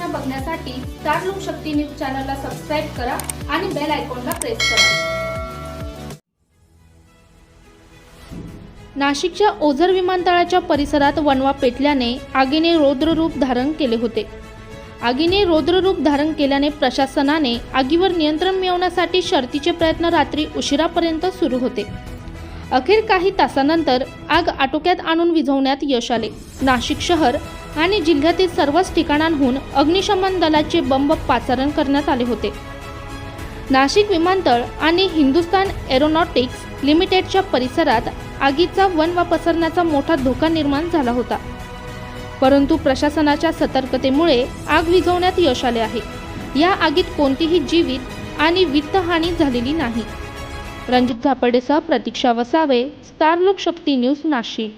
Star Lok Shakti news चॅनलला subscribe करा आणि बेल आयकॉनला प्रेस करा. नाशिकच्या ओझर विमानतळाच्या परिसरात वणवा पेटल्याने आगीने रौद्ररूप धारण केले होते. आगीने रौद्ररूप धारण केल्याने प्रशासनाने आगीवर नियंत्रण मिळवण्यासाठी शर्तीचे प्रयत्न रात्री उशिरापर्यंत सुरू होते. अखेर काही तासानंतर आग आटोक्यात आणून विझवण्यात यश आले. नाशिक शहर आणि जिल्ह्यातील सर्वच ठिकाणांहून अग्निशमन दलाचे बंब पाचारण करण्यात आले होते. नाशिक विमानतळ आणि हिंदुस्तान एरोनॉटिक्स लिमिटेडच्या परिसरात आगीचा वनवा पसरण्याचा मोठा धोका निर्माण झाला होता. परंतु प्रशासनाच्या सतर्कतेमुळे आग विझवण्यात यश आले आहे. या आगीत कोणतीही जीवित आणि वित्तहानी झालेली नाही. रणजित झापर्डेसह प्रतीक्षा वसावे स्टार लोक शक्ती न्यूज नाशिक.